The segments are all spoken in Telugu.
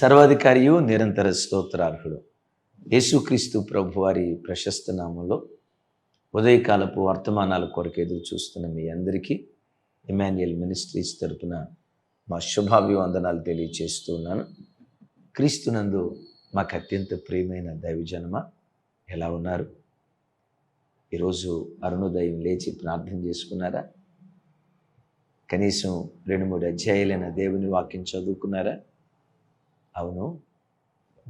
సర్వాధికారియు నిరంతర స్తోత్రార్హుడు. యేసుక్రీస్తు ప్రభు వారి ప్రశస్త నామంలో ఉదయకాలపు వర్తమానాల కొరకు ఎదురు చూస్తున్న మీ అందరికీ ఇమాన్యుయల్ మినిస్ట్రీస్ తరపున మా శుభాభివందనాలు తెలియచేస్తున్నాను క్రీస్తునందు మాకు అత్యంత ప్రియమైన దైవజనమ ఎలా ఉన్నారు? ఈరోజు అరుణోదయం లేచి ప్రార్థన చేసుకున్నారా? కనీసం రెండు మూడు అధ్యాయులైన దేవుని వాక్యం చదువుకున్నారా? అవును.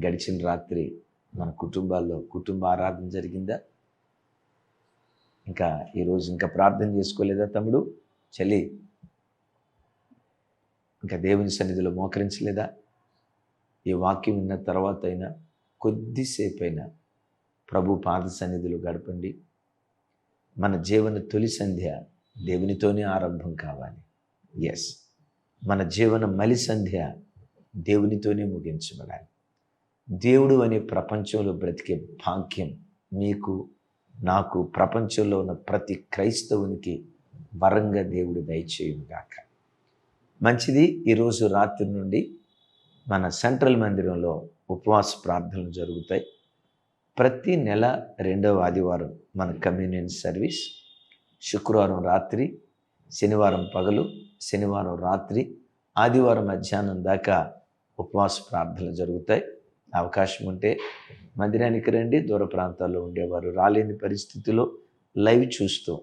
గడిచిన రాత్రి మన కుటుంబాల్లో కుటుంబ ఆరాధన జరిగిందా? ఇంకా ఈరోజు ఇంకా ప్రార్థన చేసుకోలేదా తమ్ముడు? చెల్లి ఇంకా దేవుని సన్నిధిలో మోకరించలేదా? ఈ వాక్యం విన్న తర్వాత అయినా కొద్దిసేపు అయినా ప్రభు పాద సన్నిధిలో గడపండి. మన జీవన తొలి సంధ్య దేవునితోనే ఆరంభం కావాలి. ఎస్ మన జీవన మలి సంధ్య దేవునితోనే ముగించబడాలి. దేవుడు అనే ప్రపంచంలో బ్రతికే భాగ్యం మీకు నాకు ప్రపంచంలో ఉన్న ప్రతి క్రైస్తవునికి వరంగా దేవుడు దయచేయుగాక మంచిది ఈరోజు రాత్రి నుండి మన సెంట్రల్ మందిరంలో ఉపవాస ప్రార్థనలు జరుగుతాయి. ప్రతి నెల రెండవ ఆదివారం మన కమ్యూనియన్ సర్వీస్. శుక్రవారం రాత్రి శనివారం పగలు శనివారం రాత్రి ఆదివారం మధ్యాహ్నం దాకా ఉపవాస ప్రార్థనలు జరుగుతాయి. అవకాశం ఉంటే మందిరానికి రండి. దూర ప్రాంతాల్లో ఉండేవారు రాలేని పరిస్థితిలో లైవ్ చూస్తూ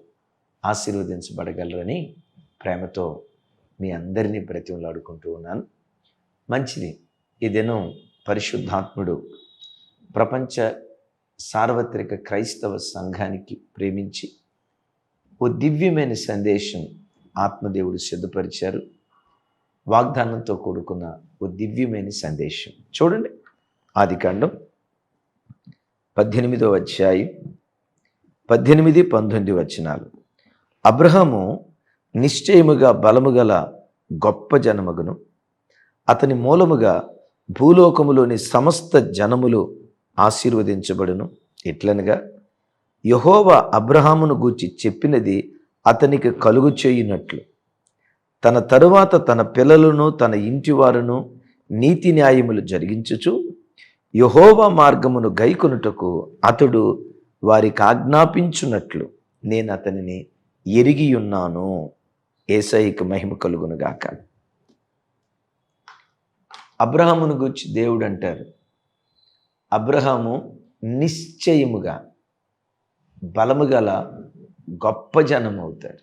ఆశీర్వదించబడగలరని ప్రేమతో మీ అందరినీ బ్రతిమలాడుకుంటూ ఉన్నాను. మంచిది. ఈ దినం పరిశుద్ధాత్ముడు ప్రపంచ సార్వత్రిక క్రైస్తవ సంఘానికి ప్రేమించి ఓ దివ్యమైన సందేశం ఆత్మదేవుడు సిద్ధపరిచారు. వాగ్దానంతో కూడుకున్న ఓ దివ్యమైన సందేశం. చూడండి. ఆది కాండం పద్దెనిమిదో అధ్యాయం పద్దెనిమిది పంతొమ్మిది వచనాలు. అబ్రహము నిశ్చయముగా బలము గల గొప్ప జనమగును. అతని మూలముగా భూలోకములోని సమస్త జనములు ఆశీర్వదించబడును. ఎట్లనగా యహోవ అబ్రహామును గూర్చి చెప్పినది అతనికి కలుగు చేయునట్లు. తన తరువాత తన పిల్లలను తన ఇంటివారును నీతి న్యాయములు జరిగించుచు యహోవా మార్గమును గైకొనుటకు అతడు వారికి ఆజ్ఞాపించున్నట్లు నేను అతనిని ఎరిగి ఉన్నాను. ఏసైకి మహిమ కలుగునుగాక అబ్రహామును గురించి దేవుడు అంటారు అబ్రహాము నిశ్చయముగా బలము గల గొప్ప జనం అవుతాడు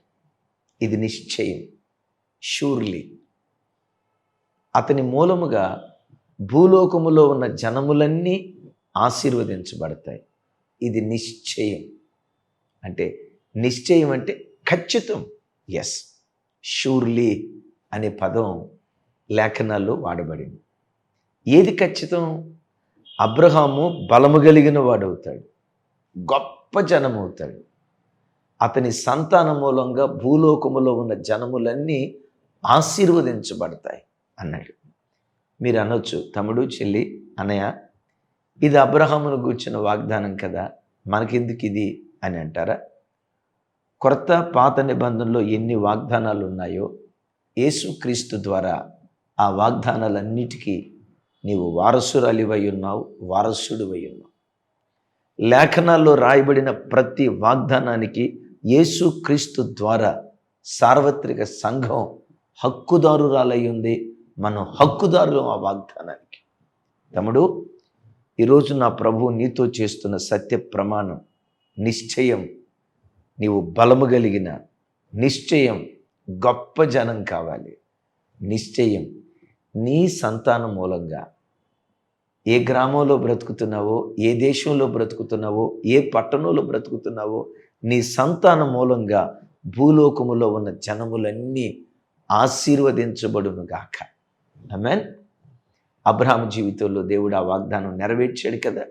ఇది నిశ్చయం. షూర్లీ అతని మూలముగా భూలోకములో ఉన్న జనములన్నీ ఆశీర్వదించబడతాయి. ఇది నిశ్చయం. అంటే నిశ్చయం అంటే ఖచ్చితం. ఎస్ షూర్లీ అనే పదం లేఖనాల్లో వాడబడింది. ఏది ఖచ్చితం? అబ్రహాము బలము కలిగిన వాడవుతాడు. గొప్ప జనమవుతాడు. అతని సంతాన మూలంగా భూలోకములో ఉన్న జనములన్నీ ఆశీర్వదించబడతాయి అన్నాడు. మీరు అనొచ్చు తమ్ముడు చెల్లి అన్నయ్య ఇది అబ్రహామును కూర్చున్న వాగ్దానం కదా మనకెందుకు ఇది? అని అంటారా? కొత్త పాత నిబంధనలో ఎన్ని వాగ్దానాలు ఉన్నాయో యేసుక్రీస్తు ద్వారా ఆ వాగ్దానాలన్నిటికీ నీవు వారసురాలివై ఉన్నావు వారసుడివై ఉన్నావు లేఖనాల్లో రాయబడిన ప్రతి వాగ్దానానికి యేసుక్రీస్తు ద్వారా సార్వత్రిక సంఘం హక్కుదారురాలై ఉంది మనం హక్కుదారులు ఆ వాగ్దానానికి. తమ్ముడు ఈరోజు నా ప్రభు నీతో చేస్తున్న సత్య ప్రమాణం నిశ్చయం. నీవు బలము కలిగిన నిశ్చయం గొప్ప జనం కావాలి. నిశ్చయం. నీ సంతానం మూలంగా. ఏ గ్రామంలో బ్రతుకుతున్నావో ఏ దేశంలో బ్రతుకుతున్నావో ఏ పట్టణంలో బ్రతుకుతున్నావో నీ సంతానం మూలంగా భూలోకములో ఉన్న జనములన్నీ ఆశీర్వదించబడునుగాక అమెన్ అబ్రహాం జీవితంలో దేవుడు ఆ వాగ్దానం నెరవేర్చాడు కదా.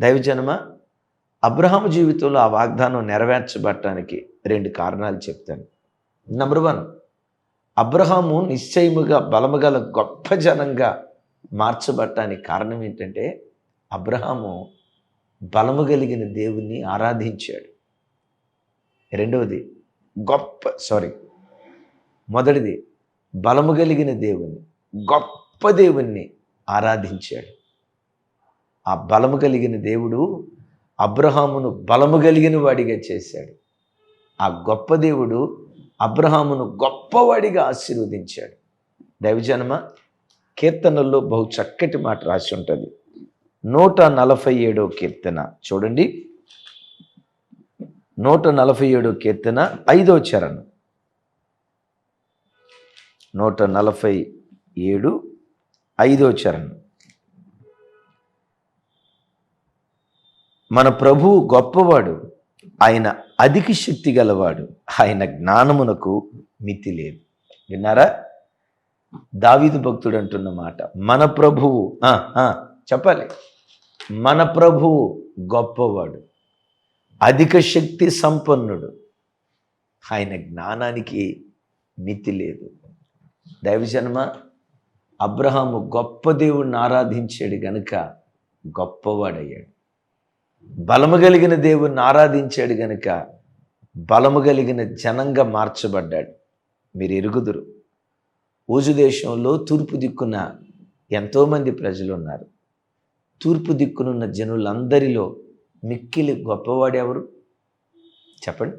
దైవజనమ అబ్రహాం జీవితంలో ఆ వాగ్దానం నెరవేర్చబడటానికి రెండు కారణాలు చెప్తాను. నెంబర్ వన్ అబ్రహాము నిశ్చయముగా బలముగల గొప్ప జనంగా మార్చబడటానికి కారణం ఏంటంటే అబ్రహాము బలము కలిగిన దేవుణ్ణి ఆరాధించాడు. రెండవది గొప్ప సారీ మొదటిది బలము కలిగిన దేవుణ్ణి గొప్ప దేవుణ్ణి ఆరాధించాడు. ఆ బలము కలిగిన దేవుడు అబ్రహామును బలము కలిగిన వాడిగా చేశాడు. ఆ గొప్ప దేవుడు అబ్రహామును గొప్పవాడిగా ఆశీర్వదించాడు. దైవజనమ కీర్తనల్లో బహు చక్కటి మాట రాసి ఉంటుంది. నూట నలభై ఏడో కీర్తన చూడండి. నూట నలభై ఏడో కీర్తన ఐదో చరణం. నూట నలభై ఏడు ఐదో చరణం. మన ప్రభువు గొప్పవాడు ఆయన అధిక శక్తి గలవాడు ఆయన జ్ఞానమునకు మితి లేదు. విన్నారా? దావీదు భక్తుడు అంటున్న మాట మన ప్రభువు చెప్పాలి. మన ప్రభువు గొప్పవాడు అధిక శక్తి సంపన్నుడు ఆయన జ్ఞానానికి మితి లేదు. దైవజన్మ అబ్రహాము గొప్ప దేవుణ్ణి ఆరాధించాడు గనుక గొప్పవాడయ్యాడు. బలము కలిగిన దేవుణ్ణి ఆరాధించాడు గనుక బలము కలిగిన జనంగా మార్చబడ్డాడు. మీరు ఎరుగుదురు. ఊజు దేశంలో తూర్పు దిక్కున ఎంతోమంది ప్రజలు ఉన్నారు తూర్పు దిక్కునున్న జనులందరిలో మిక్కిలి గొప్పవాడు ఎవరు చెప్పండి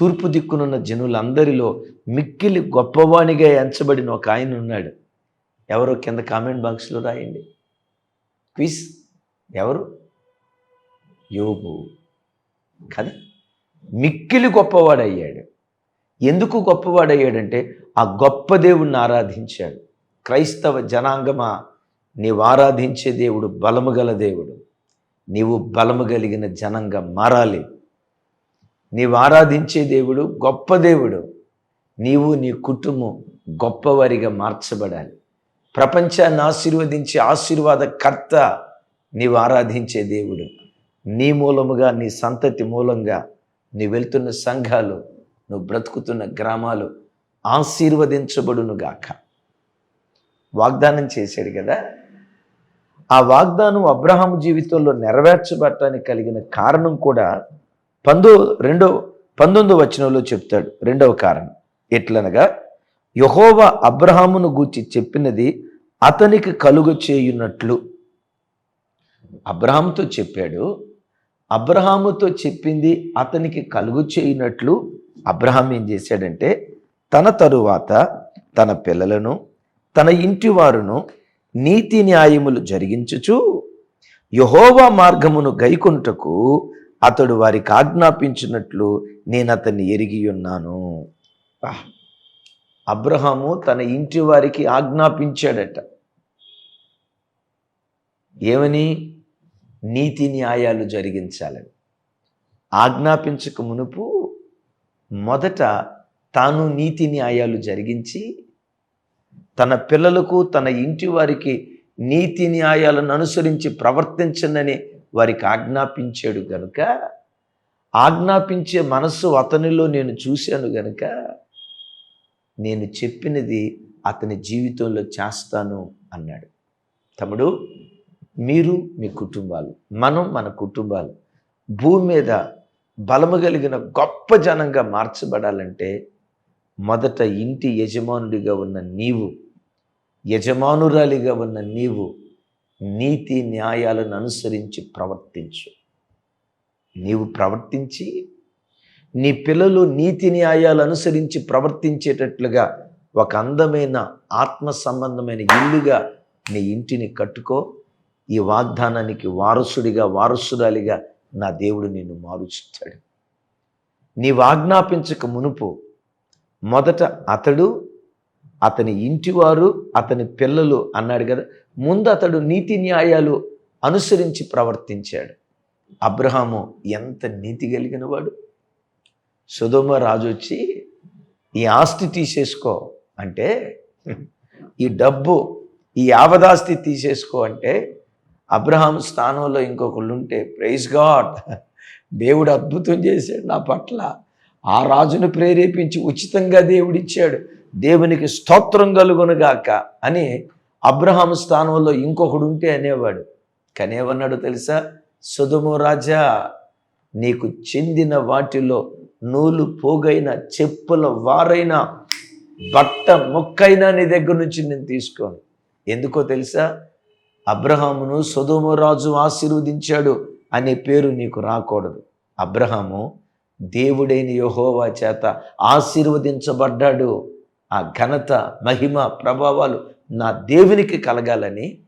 తూర్పు దిక్కునున్న జనులందరిలో మిక్కిలి గొప్పవానిగా ఎంచబడిన ఒక ఆయన ఉన్నాడు. ఎవరో కింద కామెంట్ బాక్స్లో రాయండి. క్విజ్. ఎవరు? యోబు. కదా? మిక్కిలి గొప్పవాడయ్యాడు. ఎందుకు గొప్పవాడయ్యాడంటే ఆ గొప్ప దేవుణ్ణి ఆరాధించాడు. క్రైస్తవ జనాంగమా? నీవు ఆరాధించే దేవుడు బలము గల దేవుడు. నీవు బలము కలిగిన జనంగా మారాలి. నీవు ఆరాధించే దేవుడు గొప్ప దేవుడు. నీవు నీ కుటుంబం గొప్పవారిగా మార్చబడాలి. ప్రపంచాన్ని ఆశీర్వదించే ఆశీర్వాద కర్త నీవు ఆరాధించే దేవుడు. నీ మూలముగా నీ సంతతి మూలంగా నీ వెళ్తున్న సంఘాలు నువ్వు బ్రతుకుతున్న గ్రామాలు ఆశీర్వదించబడును గాక. వాగ్దానం చేశాడు కదా? ఆ వాగ్దానం అబ్రహాం జీవితంలో నెరవేర్చబడటానికి కలిగిన కారణం కూడా పందు రెండో పంతొమ్మిదో వచనంలో చెప్తాడు. రెండవ కారణం ఎట్లనగా యహోవా అబ్రహామును గూర్చి చెప్పినది అతనికి కలుగ చేయున్నట్లు అబ్రహాముతో చెప్పాడు అబ్రహాముతో చెప్పింది అతనికి కలుగు చేయునట్లు. అబ్రహాం ఏం చేశాడంటే తన తరువాత తన పిల్లలను తన ఇంటి వారును నీతి న్యాయములు జరిగించుచు యహోవా మార్గమును గైకొనుటకు అతడు వారికి ఆజ్ఞాపించినట్లు నేను అతన్ని ఎరిగి ఉన్నాను. అబ్రహాము తన ఇంటి వారికి ఆజ్ఞాపించాడట. ఏమని? నీతి న్యాయాలు జరిగించాలని. ఆజ్ఞాపించక మునుపు మొదట తాను నీతి న్యాయాలు జరిగించి తన పిల్లలకు తన ఇంటి వారికి నీతి న్యాయాలను అనుసరించి ప్రవర్తించనని వారికి ఆజ్ఞాపించాడు గనుక ఆజ్ఞాపించే మనస్సు అతనిలో నేను చూశాను గనుక నేను చెప్పినది అతని జీవితంలో చేస్తాను అన్నాడు. తమ్ముడు మీరు మీ కుటుంబాలు మనం మన కుటుంబాలు భూమి మీద బలము కలిగిన గొప్ప జనంగా మార్చబడాలంటే మొదట ఇంటి యజమానుడిగా ఉన్న నీవు యజమానురాలిగా ఉన్న నీవు నీతి న్యాయాలను అనుసరించి ప్రవర్తించు. నీవు ప్రవర్తించి నీ పిల్లలు నీతి న్యాయాలు అనుసరించి ప్రవర్తించేటట్లుగా ఒక అందమైన ఆత్మ సంబంధమైన ఇల్లుగా నీ ఇంటిని కట్టుకో. ఈ వాగ్దానానికి వారసుడిగా వారసురాలిగా నా దేవుడు నిన్ను మారుస్తాడు. నీవు ఆజ్ఞాపించక మునుపు మొదట అతడు అతని ఇంటివారు అతని పిల్లలు అన్నాడు కదా ముందు అతడు నీతి న్యాయాలు అనుసరించి ప్రవర్తించాడు. అబ్రహాము ఎంత నీతి కలిగిన వాడు? సుధోమ రాజు వచ్చి ఈ ఆస్తి తీసేసుకో. అంటే ఈ డబ్బు ఈ యావదాస్తి తీసేసుకో. అంటే అబ్రహాం స్థానంలో ఇంకొకళ్ళు ఉంటే ప్రైజ్ గాడ్ దేవుడు అద్భుతం చేశాడు నా పట్ల. ఆ రాజును ప్రేరేపించి ఉచితంగా దేవుడిచ్చాడు. దేవునికి స్తోత్రం కలుగునుగాక అని అబ్రహాం స్థానంలో ఇంకొకడు ఉంటే అనేవాడు. కానీ ఏమన్నాడు తెలుసా? సుధుము రాజా నీకు చెందిన వాటిలో నూలు పోగైన చెప్పుల వారైన బట్ట మొక్కైనా నీ దగ్గర నుంచి నేను తీసుకోను. ఎందుకో తెలుసా? అబ్రహామును సుధుము రాజు ఆశీర్వదించాడు అనే పేరు నీకు రాకూడదు. అబ్రహాము దేవుడైన యహోవా చేత ఆశీర్వదించబడ్డాడు. ఆ ఘనత మహిమ ప్రభావాలు నా దేవునికి కలగాలని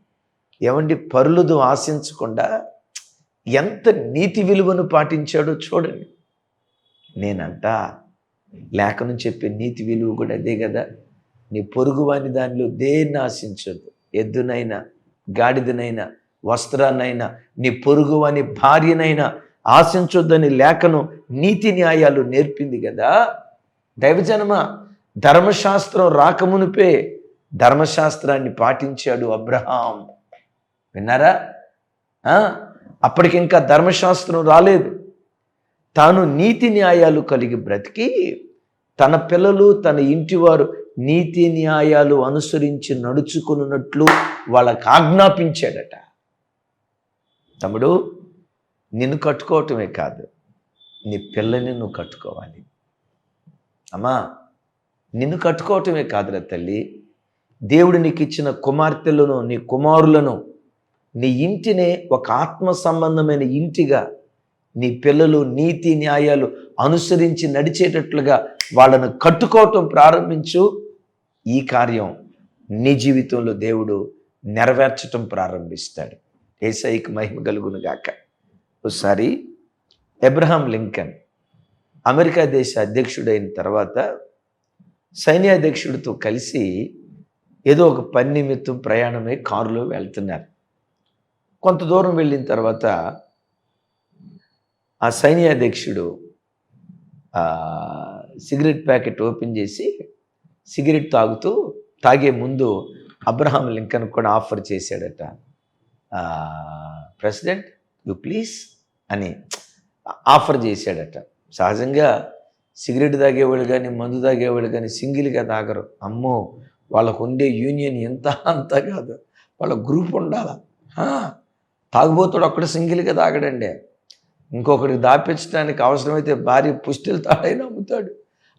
ఏమండి పరులదు ఆశించకుండా ఎంత నీతి విలువను పాటించాడో చూడండి. నేనంట లేఖను చెప్పే నీతి విలువ కూడా అదే కదా. నీ పొరుగువాని దానిలో దేన్ని ఆశించొద్దు? ఎద్దునైనా గాడిదనైనా వస్త్రాన్నైనా నీ పొరుగువాని భార్యనైనా ఆశించొద్దని లేఖను నీతి న్యాయాలు నేర్పింది కదా. దైవజనమా? ధర్మశాస్త్రం రాకమునిపే ధర్మశాస్త్రాన్ని పాటించాడు అబ్రహాం. విన్నారా? అప్పటికింకా ధర్మశాస్త్రం రాలేదు. తాను నీతి న్యాయాలు కలిగి బ్రతికి తన పిల్లలు తన ఇంటివారు నీతి న్యాయాలు అనుసరించి నడుచుకున్నట్లు వాళ్ళకు ఆజ్ఞాపించాడట. తమ్ముడు నిన్ను కట్టుకోవటమే కాదు నీ పిల్లని నువ్వు కట్టుకోవాలి. అమ్మా నిన్ను కట్టుకోవటమే కాదురా తల్లి. దేవుడు నీకు ఇచ్చిన కుమార్తెలను నీ కుమారులను నీ ఇంటినే ఒక ఆత్మ సంబంధమైన ఇంటిగా నీ పిల్లలు నీతి న్యాయాలు అనుసరించి నడిచేటట్లుగా వాళ్ళను కట్టుకోవటం ప్రారంభించు. ఈ కార్యం నీ జీవితంలో దేవుడు నెరవేర్చటం ప్రారంభిస్తాడు. ఏసైకి మహిమ కలుగును గాక. ఒకసారి ఎబ్రహాం లింకన్ అమెరికా దేశ అధ్యక్షుడైన తర్వాత సైన్యాధ్యక్షుడితో కలిసి ఏదో ఒక పని నిమిత్తం ప్రయాణమై కారులో వెళ్తున్నారు. కొంత దూరం వెళ్ళిన తర్వాత ఆ సైన్యాధ్యక్షుడు సిగరెట్ ప్యాకెట్ ఓపెన్ చేసి సిగరెట్ తాగుతూ తాగే ముందు అబ్రహాం లింకన్ కూడా ఆఫర్ చేశాడట. ప్రెసిడెంట్ యు ప్లీజ్ అని ఆఫర్ చేశాడట. సహజంగా సిగరెట్ తాగేవాళ్ళు కానీ మందు తాగేవాళ్ళు కానీ సింగిల్గా తాగరు. అమ్మో! వాళ్ళకు ఉండే యూనియన్ ఎంత? అంత కాదు. వాళ్ళ గ్రూప్ ఉండాల. ఆ, తాగుబోతుడు ఒక్కడ సింగిల్గా తాగడండి. ఇంకొకరికి దాపించడానికి అవసరమైతే భార్య పుష్టిలు తాడైనా అమ్ముతాడు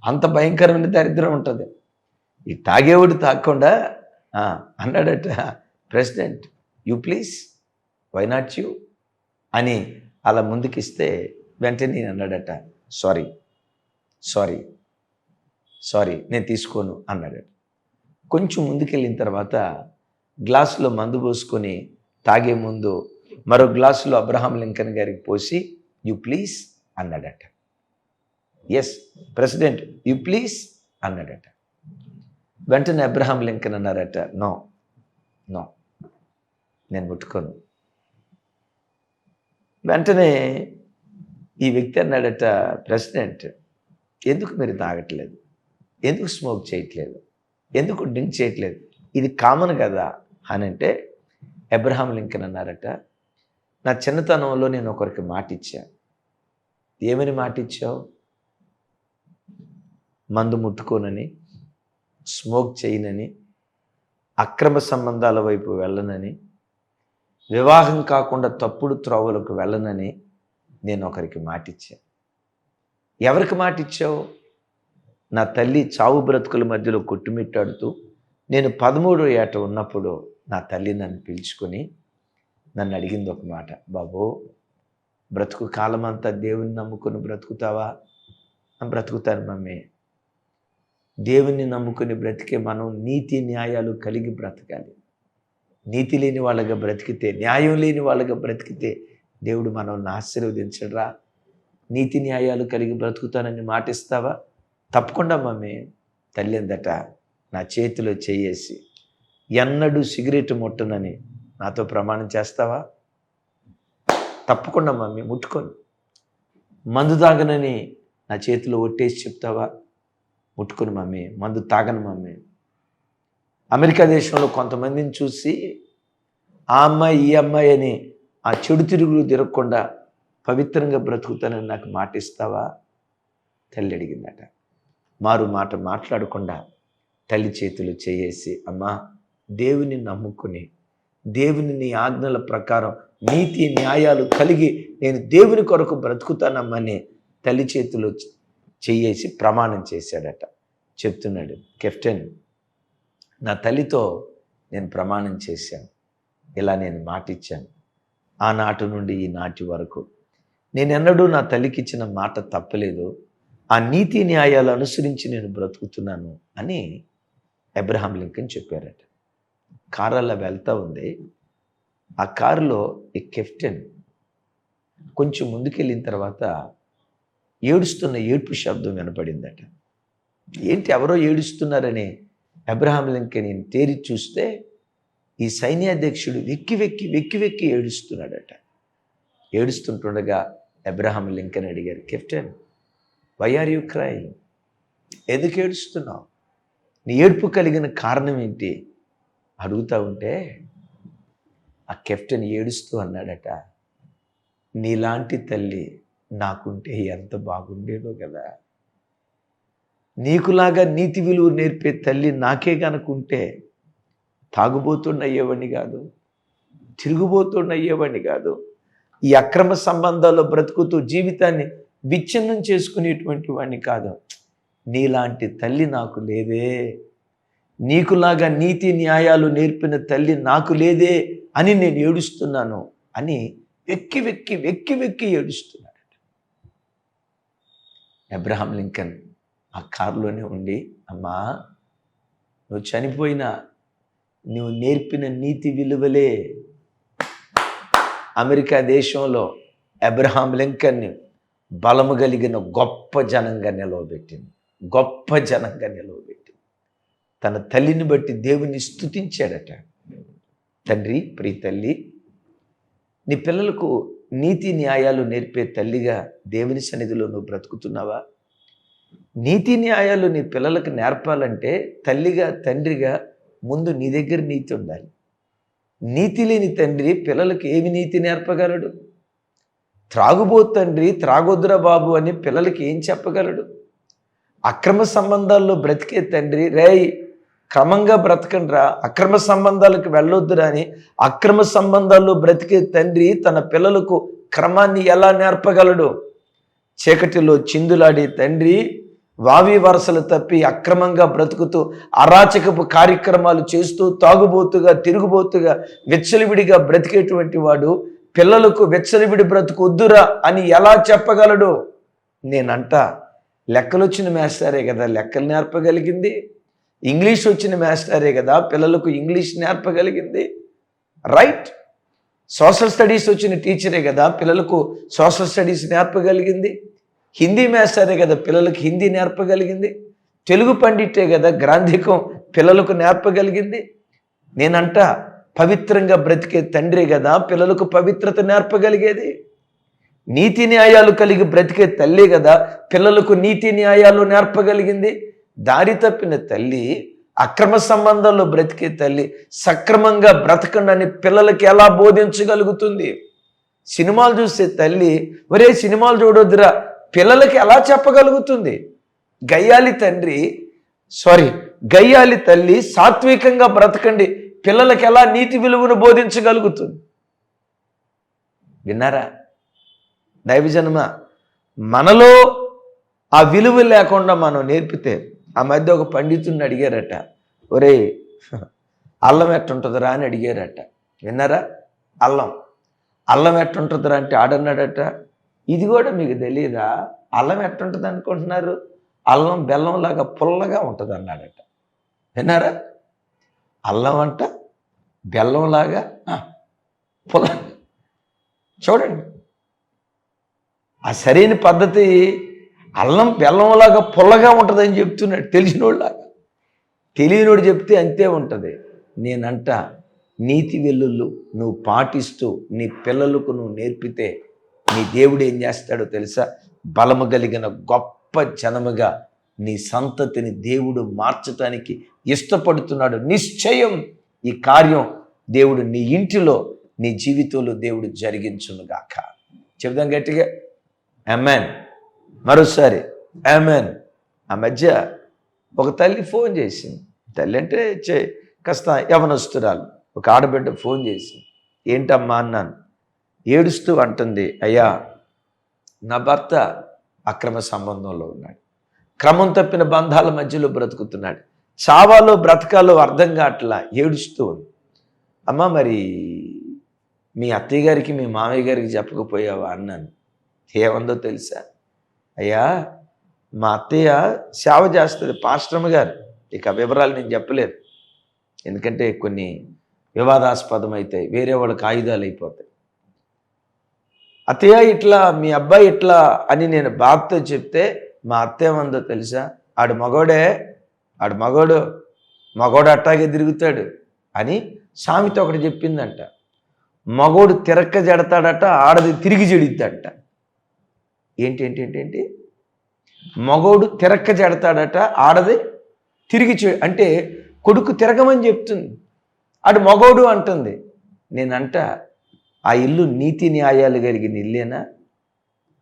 అంత భయంకరమైన దరిద్రం ఉంటుంది. ఈ తాగేవాడు తాగకుండా అన్నాడట president you please why not you? అని అలా ముందుకిస్తే వెంటనే నేను అన్నాడట సారీ. సారీ సారీ నేను తీసుకోను అన్నాడట కొంచెం ముందుకెళ్ళిన తర్వాత గ్లాసులో మందు పోసుకొని తాగే ముందు మరో గ్లాసులో అబ్రహాం లింకన్ గారికి పోసి యు ప్లీజ్ అన్నాడట. ఎస్ ప్రెసిడెంట్ యు ప్లీజ్ అన్నాడట. వెంటనే అబ్రహాం లింకన్ అన్నారట నో నో నేను ముట్టుకోను. వెంటనే ఈ వ్యక్తి అన్నాడట ప్రెసిడెంట్ ఎందుకు మీరు తాగట్లేదు? ఎందుకు స్మోక్ చేయట్లేదు? ఎందుకు డ్రింక్ చేయట్లేదు? ఇది కామన్ కదా అని అంటే అబ్రహాం లింకన్ అన్నారట నా చిన్నతనంలో నేను ఒకరికి మాట ఇచ్చా ఏమని మాట ఇచ్చావు మందు ముట్టుకోనని స్మోక్ చేయనని అక్రమ సంబంధాల వైపు వెళ్ళనని వివాహం కాకుండా తప్పుడు త్రోవలకు వెళ్ళనని నేను ఒకరికి మాటిచ్చా. ఎవరికి మాటిచ్చావు నా తల్లి చావు బ్రతుకుల మధ్యలో కొట్టుమిట్టాడుతూ నేను పదమూడో ఏట ఉన్నప్పుడు నా తల్లి నన్ను పిలుచుకొని నన్ను అడిగింది ఒక మాట. బాబు బ్రతుకు కాలం అంతా దేవుని నమ్ముకొని బ్రతుకుతావా? బ్రతుకుతాను మమ్మీ. దేవుణ్ణి నమ్ముకొని బ్రతికే మనం నీతి న్యాయాలు కలిగి బ్రతకాలి. నీతి లేని వాళ్ళగా బ్రతికితే న్యాయం లేని వాళ్ళగా బ్రతికితే దేవుడు మనల్ని ఆశీర్వదించడరా. నీతి న్యాయాలు కలిగి బ్రతుకుతానని మాటిస్తావా? తప్పకుండా మమ్మీ తల్లిందట నా చేతిలో చేయేసి ఎన్నడూ సిగరెట్ ముట్టనని నాతో ప్రమాణం చేస్తావా? తప్పకుండా మమ్మీ ముట్టుకొని. మందు తాగనని నా చేతిలో ఒట్టేసి చెప్తావా? ముట్టుకొని మమ్మీ మందు తాగను మమ్మీ. అమెరికా దేశంలో కొంతమందిని చూసి ఆ అమ్మాయి ఈ అమ్మాయి అని ఆ చెడు తిరుగులు తిరగకుండా పవిత్రంగా బ్రతుకుతానని నాకు మాట ఇస్తావా తల్లి అడిగిందట. మారు మాట మాట్లాడకుండా తల్లి చేతులు చేయేసి అమ్మా దేవుని నమ్ముకుని దేవుని నీ ఆజ్ఞల ప్రకారం నీతి న్యాయాలు కలిగి నేను దేవుని కొరకు బ్రతుకుతానమ్మని తల్లి చేతులు చేయేసి ప్రమాణం చేశాడట. చెప్తున్నాడు కెప్టెన్ నా తల్లితో నేను ప్రమాణం చేశాను. ఇలా నేను మాటిచ్చాను. ఆనాటి నుండి ఈ నాటి వరకు నేనెన్నడూ నా తల్లికి ఇచ్చిన మాట తప్పలేదు. ఆ నీతి న్యాయాలు అనుసరించి నేను బ్రతుకుతున్నాను అని అబ్రహాం లింకన్ చెప్పారట. కారు అలా వెళ్తూ ఉంది. ఆ కారులో ఈ కెప్టెన్ కొంచెం ముందుకెళ్ళిన తర్వాత ఏడుస్తున్న ఏడ్పు శబ్దం వినపడిందట. ఏంటి ఎవరో ఏడుస్తున్నారని అబ్రహాం లింకన్ తేరి చూస్తే ఈ సైన్యాధ్యక్షుడు వెక్కి వెక్కి వెక్కి వెక్కి ఏడుస్తున్నాడట. ఏడుస్తుంటుండగా అబ్రహాం లింకన్ అడిగారు captain why are you cry ఎందుకు ఏడుస్తున్నావు? నీ ఏడుపు కలిగిన కారణం ఏంటి? అడుగుతా ఉంటే ఆ కెప్టెన్ ఏడుస్తూ అన్నాడట నీలాంటి తల్లి నాకుంటే ఎంత బాగుండేదో కదా. నీకులాగా నీతి విలువ నేర్పే తల్లి నాకే కనుకుంటే తాగుబోతుండయ్యేవాడిని కాదు తిరుగుబోతుండయ్యేవాడిని కాదు ఈ అక్రమ సంబంధాల్లో బ్రతుకుతూ జీవితాన్ని విచ్ఛిన్నం చేసుకునేటువంటి వాడిని కాదు. నీలాంటి తల్లి నాకు లేదే. నీకులాగా నీతి న్యాయాలు నేర్పిన తల్లి నాకు లేదే అని నేను ఏడుస్తున్నాను అని వెక్కి వెక్కి వెక్కి వెక్కి ఏడుస్తున్నాడు. అబ్రహాం లింకన్ ఆ కారులోనే ఉండి అమ్మా నువ్వు చనిపోయినా నువ్వు నేర్పిన నీతి విలువలే. అమెరికా దేశంలో అబ్రహాం లింకన్ని బలము కలిగిన గొప్ప జనంగా నిలవబెట్టింది. గొప్ప జనంగా నిలవబెట్టింది. తన తల్లిని బట్టి దేవుని స్తుతించాడట. తండ్రి ప్రీ తల్లి నీ పిల్లలకు నీతి న్యాయాలు నేర్పే తల్లిగా దేవుని సన్నిధిలో నువ్వు బ్రతుకుతున్నావా? నీతి న్యాయాలు నీ పిల్లలకు నేర్పాలంటే తల్లిగా తండ్రిగా ముందు నీ దగ్గర నీతి ఉండాలి. నీతి లేని తండ్రి పిల్లలకు ఏమి నీతి నేర్పగలడు? త్రాగుబో తండ్రి త్రాగొద్దురా బాబు అని పిల్లలకి ఏం చెప్పగలడు? అక్రమ సంబంధాల్లో బ్రతికే తండ్రి రేయ్ క్రమంగా బ్రతకండిరా అక్రమ సంబంధాలకు వెళ్ళొద్దురా అని అక్రమ సంబంధాల్లో బ్రతికే తండ్రి తన పిల్లలకు క్రమాన్ని ఎలా నేర్పగలడు? చీకటిలో చిందులాడే తండ్రి వావి వరసలు తప్పి అక్రమంగా బ్రతుకుతూ అరాచకపు కార్యక్రమాలు చేస్తూ తాగుబోతుగా తిరుగుబోతుగా వెచ్చలివిడిగా బ్రతికేటువంటి వాడు పిల్లలకు వెచ్చలివిడి బ్రతుకు వద్దురా అని ఎలా చెప్పగలడు? నేనంట లెక్కలు వచ్చిన మేస్టారే కదా లెక్కలు నేర్పగలిగింది. ఇంగ్లీష్ వచ్చిన మేస్టారే కదా పిల్లలకు ఇంగ్లీష్ నేర్పగలిగింది. రైట్. సోషల్ స్టడీస్ వచ్చిన టీచరే కదా పిల్లలకు సోషల్ స్టడీస్ నేర్పగలిగింది. హిందీ మాస్టరే కదా పిల్లలకు హిందీ నేర్పగలిగింది. తెలుగు పండితే కదా గ్రాంధికం పిల్లలకు నేర్పగలిగింది. నేనంట పవిత్రంగా బ్రతికే తండ్రి కదా పిల్లలకు పవిత్రత నేర్పగలిగేది. నీతి న్యాయాలు కలిగి బ్రతికే తల్లి కదా పిల్లలకు నీతి న్యాయాలు నేర్పగలిగింది. దారి తప్పిన తల్లి అక్రమ సంబంధాల్లో బ్రతికే తల్లి సక్రమంగా బ్రతకండి పిల్లలకి ఎలా బోధించగలుగుతుంది? సినిమాలు చూసే తల్లి ఒరే సినిమాలు చూడొద్దురా పిల్లలకి ఎలా చెప్పగలుగుతుంది? గయ్యాలి తండ్రి సారీ గయ్యాలి తల్లి సాత్వికంగా బ్రతకండి. పిల్లలకి ఎలా నీతి విలువను బోధించగలుగుతుంది? విన్నారా? దైవజన్మ మనలో ఆ విలువ లేకుండా మనం నేర్పితే ఆ మధ్య ఒక పండితుడిని అడిగారట ఒరే అల్లం ఎట్టుంటుందిరా అని అడిగారట. విన్నారా? అల్లం. అల్లం ఎట్టుంటుందిరా అంటే ఆడన్నాడట ఇది కూడా మీకు తెలియదా అల్లం ఎట్టుంటుంది అనుకుంటున్నారు? అల్లం బెల్లంలాగా పుల్లగా ఉంటుంది అన్నాడట విన్నారా? అల్లం అంట బెల్లంలాగా పుల్ల. చూడండి. ఆ సరైన పద్ధతి అల్లం బెల్లంలాగా పుల్లగా ఉంటుందని చెప్తున్నాడు తెలిసినోళ్ళలాగా. తెలియనోడు చెప్తే అంతే ఉంటుంది. నేనంట నీతి వెల్లుళ్ళు నువ్వు పాటిస్తూ నీ పిల్లలకు నువ్వు నేర్పితే నీ దేవుడు ఏం చేస్తాడో తెలుసా? బలము కలిగిన గొప్ప జనముగా నీ సంతతిని దేవుడు మార్చటానికి ఇష్టపడుతున్నాడు. నిశ్చయం ఈ కార్యం దేవుడు నీ ఇంటిలో నీ జీవితంలో దేవుడు జరిగించునుగాక చెబుదాం గట్టిగా. అమెన్ మరోసారి అమెన్ ఆ మధ్య ఒక తల్లి ఫోన్ చేసింది. తల్లి అంటే చే కాస్త యవనస్తురాలు. ఒక ఆడబిడ్డ ఫోన్ చేసింది. ఏంటమ్మా? అన్నాను. ఏడుస్తూ అంటుంది అయ్యా నా భర్త అక్రమ సంబంధంలో ఉన్నాడు. క్రమం తప్పిన బంధాల మధ్యలో బ్రతుకుతున్నాడు. చావాలో బ్రతకాలో అర్థం కావట్లా ఏడుస్తూ ఉంది. అమ్మ మరి మీ అత్తయ్య గారికి మీ మామయ్య గారికి చెప్పకపోయావా? అన్నాను. ఏముందో తెలుసా? అయ్యా మా అత్తయ్య సేవ చేస్తుంది పాశ్రమ గారు. ఇక వివరాలు నేను చెప్పలేదు ఎందుకంటే కొన్ని వివాదాస్పదం అవుతాయి వేరే వాళ్ళకి ఆయుధాలు అయిపోతాయి. అత్తయ్య ఇట్లా మీ అబ్బాయి ఇట్లా అని నేను బాబుతో చెప్తే మా అత్తేమందో తెలుసా? ఆడు మగోడే ఆడు మగోడు మగోడు అట్టాగే తిరుగుతాడు అని సామెత ఒకటి చెప్పిందంట. మగోడు తిరక్క జడతాడట ఆడది తిరిగి జడిద్దంట. ఏంటి ఏంటి ఏంటి ఏంటి? మగోడు తిరక్క జడతాడట ఆడది తిరిగి చె అంటే కొడుకు తిరగమని చెప్తుంది. ఆడు మగోడు అంటుంది. నేనంట ఆ ఇల్లు నీతి న్యాయాలు కలిగిన ఇల్లేనా?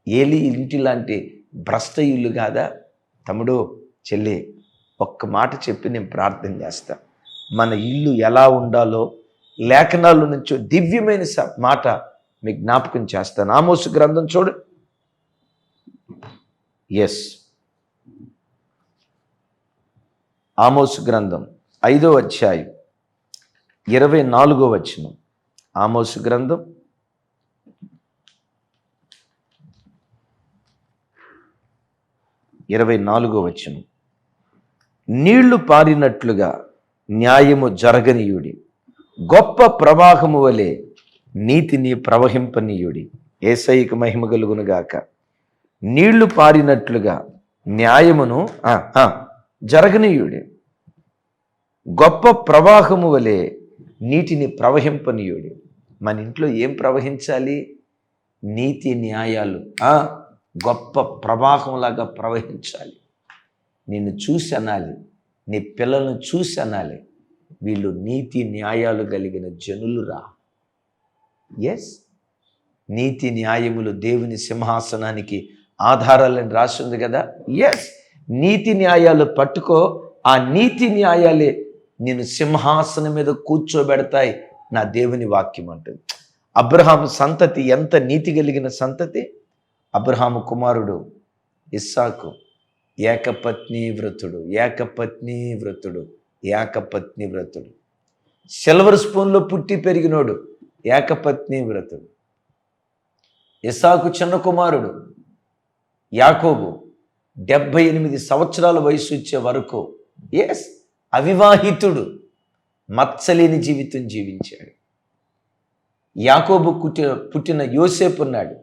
ఏలి ఇంటి లాంటి భ్రష్ట ఇల్లు కాదా? తమ్ముడు చెల్లి ఒక్క మాట చెప్పి నేను ప్రార్థన చేస్తా. మన ఇల్లు ఎలా ఉండాలో లేఖనాల నుంచో దివ్యమైన స- మాట మీకు జ్ఞాపకం చేస్తాను ఆమోసు గ్రంథం చూడు. ఎస్ ఆమోసు గ్రంథం ఐదో అధ్యాయం ఇరవై నాలుగో వచనం. ఆమోసు గ్రంథం. ఇరవై నాలుగో వచ్చిన నీళ్ళు పారినట్లుగా న్యాయము జరగనీయుడి. గొప్ప ప్రవాహము వలె నీతిని ప్రవహింపనీయుడి. ఏసైకి మహిమ కలుగునుగాక నీళ్ళు పారినట్లుగా న్యాయమును ఆ, ఆ, జరగనీయుడి. గొప్ప ప్రవాహము వలె నీటిని ప్రవహింపనీయుడు. మన ఇంట్లో ఏం ప్రవహించాలి? నీతి న్యాయాలు. గొప్ప ప్రవాహంలాగా ప్రవహించాలి. నిన్ను చూసి అనాలి. నీ పిల్లలను చూసి అనాలి. వీళ్ళు నీతి న్యాయాలు కలిగిన జనులురా. ఎస్ నీతి న్యాయములు దేవుని సింహాసనానికి ఆధారాలని రాసింది కదా? ఎస్ నీతి న్యాయాలు పట్టుకో. ఆ నీతి న్యాయాలే నేను సింహాసనం మీద కూర్చోబెడతాయి. నా దేవుని వాక్యం అంటుంది. అబ్రహాము సంతతి ఎంత నీతి కలిగిన సంతతి? అబ్రహాము కుమారుడు ఇస్సాకు ఏకపత్ని వ్రతుడు ఏకపత్ని వ్రతుడు ఏకపత్ని వ్రతుడు. సిల్వర్ స్పూన్లో పుట్టి పెరిగినోడు ఏకపత్ని వ్రతుడు. ఇసాకు చిన్న కుమారుడు యాకోబు డెబ్భై ఎనిమిది సంవత్సరాల వయసు వచ్చే వరకు ఎస్ అవివాహితుడు మత్సలేని జీవితం జీవించాడు. యాకోబు పుట్టిన పుట్టిన యోసేపు ఉన్నాడు.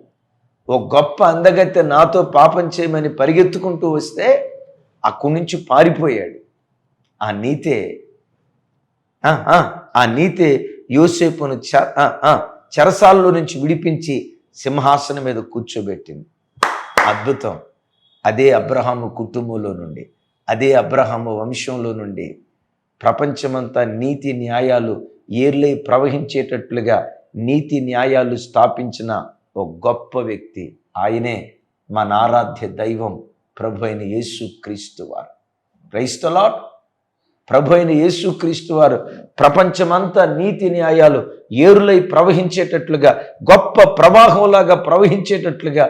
ఓ గొప్ప అందగత్తె నాతో పాపం చేయమని పరిగెత్తుకుంటూ వస్తే అక్కడి నుంచి పారిపోయాడు. ఆ నీతే ఆ, ఆ, ఆ నీతే యోసేపును చ ఆ, నుంచి విడిపించి సింహాసనం మీద కూర్చోబెట్టింది. అద్భుతం. అదే అబ్రహాము కుటుంబంలో నుండి. అదే అబ్రహాము వంశంలో నుండి ప్రపంచమంతా నీతి న్యాయాలు ఏర్లై ప్రవహించేటట్లుగా నీతి న్యాయాలు స్థాపించిన ఒక గొప్ప వ్యక్తి. ఆయనే మన ఆరాధ్య దైవం ప్రభు అయిన యేసుక్రీస్తు వారు. క్రైస్తలాట్ ప్రభు అయిన యేసుక్రీస్తు వారు ప్రపంచమంతా నీతి న్యాయాలు ఏరులై ప్రవహించేటట్లుగా గొప్ప ప్రవాహంలాగా ప్రవహించేటట్లుగా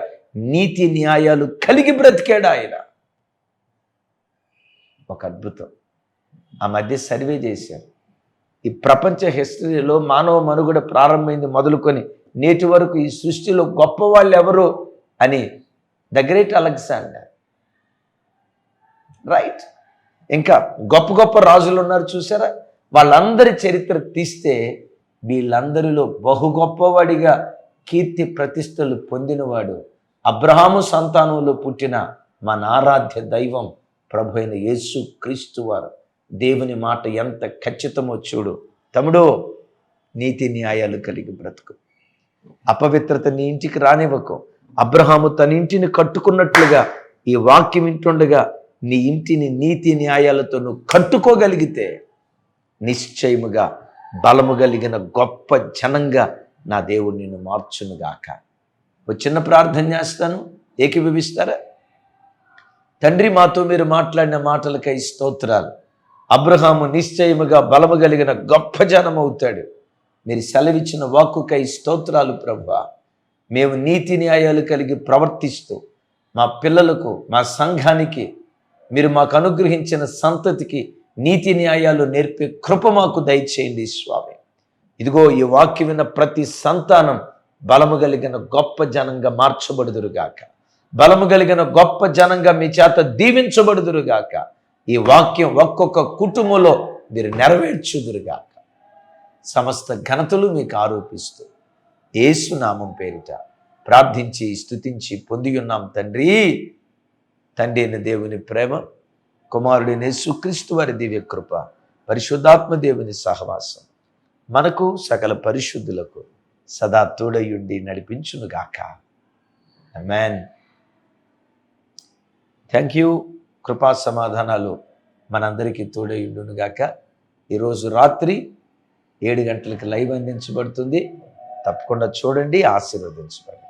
నీతి న్యాయాలు కలిగి బ్రతికాడు ఆయన. ఒక అద్భుతం. ఆ మధ్య సర్వే చేశారు. ఈ ప్రపంచ హిస్టరీలో మానవ మనుగడ ప్రారంభమైంది మొదలుకొని నేటి వరకు ఈ సృష్టిలో గొప్ప వాళ్ళు ఎవరు అని ద గ్రేట్ అలెగ్జాండర్. రైట్? ఇంకా గొప్ప గొప్ప రాజులు ఉన్నారు చూసారా? వాళ్ళందరి చరిత్ర తీస్తే వీళ్ళందరిలో బహు గొప్పవాడిగా కీర్తి ప్రతిష్టలు పొందినవాడు అబ్రహాము సంతానంలో పుట్టిన మన ఆరాధ్య దైవం ప్రభు అయిన యేసు క్రీస్తు వారు దేవుని మాట ఎంత ఖచ్చితమో చూడు. తమ్ముడు నీతి న్యాయాలు కలిగి బ్రతుకు. అపవిత్రత నీ ఇంటికి రానివ్వకు. అబ్రహాము తన ఇంటిని కట్టుకున్నట్లుగా ఈ వాక్యం వింటుండగా నీ ఇంటిని నీతి న్యాయాలతో నువ్వు కట్టుకోగలిగితే నిశ్చయముగా బలము కలిగిన గొప్ప జనంగా నా దేవుడు నిన్ను మార్చునుగాక. ఒక చిన్న ప్రార్థన చేస్తాను. ఏకీభవిస్తారా? తండ్రి మాతో మీరు మాట్లాడిన మాటలకై స్తోత్రాలు. అబ్రహాము నిశ్చయముగా బలము కలిగిన గొప్ప జనం అవుతాడు మీరు సెలవిచ్చిన వాక్కుకై స్తోత్రాలు ప్రభా మేము నీతి న్యాయాలు కలిగి ప్రవర్తిస్తూ మా పిల్లలకు మా సంఘానికి మీరు మాకు అనుగ్రహించిన సంతతికి నీతి న్యాయాలు నేర్పే కృప మాకు దయచేయండి స్వామి. ఇదిగో ఈ వాక్య విన్న ప్రతి సంతానం బలము కలిగిన గొప్ప జనంగా మార్చబడుదురుగాక. బలము కలిగిన గొప్ప జనంగా మీ చేత దీవించబడుదురుగాక. ఈ వాక్యం ఒక్కొక్క కుటుంబంలో మీరు నెరవేర్చుదురుగాక. సమస్త ఘనతలు మీకు ఆరోపిస్తూ ఏసునామం నామం పేరిట ప్రార్థించి స్థుతించి పొంది ఉన్నాం తండ్రి. తండ్రి అయిన దేవుని ప్రేమ కుమారుడిని సుక్రీస్తు వారి దివ్య కృప పరిశుద్ధాత్మ దేవుని సహవాసం మనకు సకల పరిశుద్ధులకు సదా తోడయుండి నడిపించునుగాక. మ్యాన్ థ్యాంక్ యూ కృపా సమాధానాలు మనందరికీ తోడయుండునుగాక. ఈరోజు రాత్రి ఏడు గంటలకు లైవ్ అందించబడుతుంది. తప్పకుండా చూడండి ఆశీర్వదించబడి.